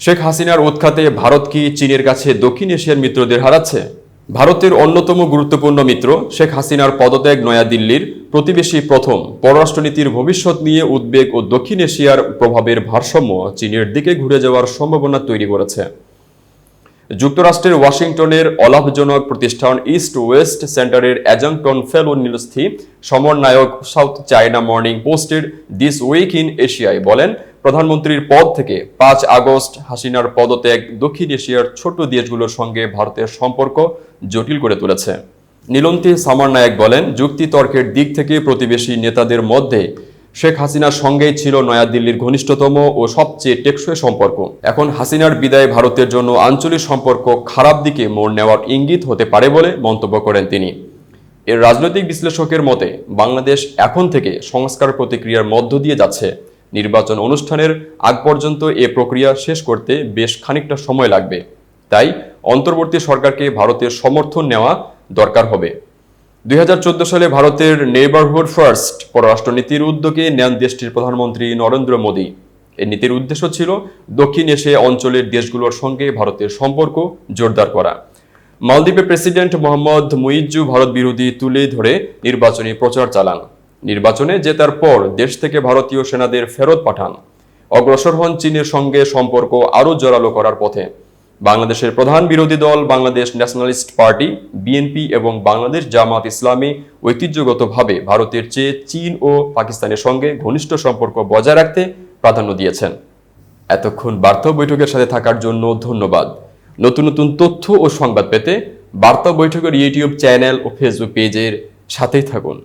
শেখ হাসিনার উৎখাতে ভারত কি চীনের কাছে দক্ষিণ এশিয়ার মিত্রদের হারাচ্ছে? ভারতের অন্যতম গুরুত্বপূর্ণ মিত্র শেখ হাসিনার পদত্যাগ নয়াদিল্লির প্রতিবেশী প্রথম পররাষ্ট্রনীতির ভবিষ্যৎ নিয়ে উদ্বেগ ও দক্ষিণ এশিয়ার প্রভাবের ভারসাম্য চীনের দিকে ঘুরে যাওয়ার সম্ভাবনা তৈরি করেছে। যুক্তরাষ্ট্রের ওয়াশিংটনের অলাভজনক প্রতিষ্ঠান ইস্ট ওয়েস্ট সেন্টারের অ্যাজাংটন ফেলো নিলস্থি সমন্বয়ক সাউথ চায়না মর্নিং পোস্টের দিস উইক ইন এশিয়ায় বলেন প্রধানমন্ত্রীর পদ থেকে পাঁচ আগস্ট হাসিনার পদত্যাগ দক্ষিণ এশিয়ার ছোট দেশগুলোর সঙ্গে ভারতের সম্পর্ক জটিল করে তুলেছে। নীলন্তি সামারনায়ক বলেন, যুক্তিতর্কের দিক থেকে প্রতিবেশী নেতাদের মধ্যে শেখ হাসিনার সঙ্গেই ছিল নয়াদিল্লির ঘনিষ্ঠতম ও সবচেয়ে টেকসই সম্পর্ক। এখন হাসিনার বিদায় ভারতের জন্য আঞ্চলিক সম্পর্ক খারাপ দিকে মোড় নেওয়ার ইঙ্গিত হতে পারে বলে মন্তব্য করেন তিনি। এর রাজনৈতিক বিশ্লেষকের মতে, বাংলাদেশ এখন থেকে সংস্কার প্রতিক্রিয়ার মধ্য দিয়ে যাচ্ছে। নির্বাচন অনুষ্ঠানের আগ পর্যন্ত এ প্রক্রিয়া শেষ করতে বেশ খানিকটা সময় লাগবে। তাই অন্তর্বর্তী সরকারকে ভারতের সমর্থন নেওয়া দরকার হবে। দুই হাজার চোদ্দ সালে ভারতের নেইবারহুড ফার্স্ট পররাষ্ট্রনীতির উদ্যোগে নেন দেশটির প্রধানমন্ত্রী নরেন্দ্র মোদী। এই নীতির উদ্দেশ্য ছিল দক্ষিণ এশিয়া অঞ্চলের দেশগুলোর সঙ্গে ভারতের সম্পর্ক জোরদার করা। মালদ্বীপের প্রেসিডেন্ট মোহাম্মদ মুইজ্জু ভারত বিরোধী তুলে ধরে নির্বাচনী প্রচার চালান। নির্বাচনে জেতার পর দেশ থেকে ভারতীয় সেনাদের ফেরত পাঠান। অগ্রসর হন চীনের সঙ্গে সম্পর্ক আরও জোরালো করার পথে। বাংলাদেশের প্রধান বিরোধী দল বাংলাদেশ ন্যাশনালিস্ট পার্টি, বিএনপি এবং বাংলাদেশ জামাত ইসলামী ঐতিহ্যগতভাবে ভারতের চেয়ে চীন ও পাকিস্তানের সঙ্গে ঘনিষ্ঠ সম্পর্ক বজায় রাখতে প্রাধান্য দিয়েছেন। এতক্ষণ বার্তা বৈঠকের সাথে থাকার জন্য ধন্যবাদ। নতুন নতুন তথ্য ও সংবাদ পেতে বার্তা বৈঠকের ইউটিউব চ্যানেল ও ফেসবুক পেজের সাথেই থাকুন।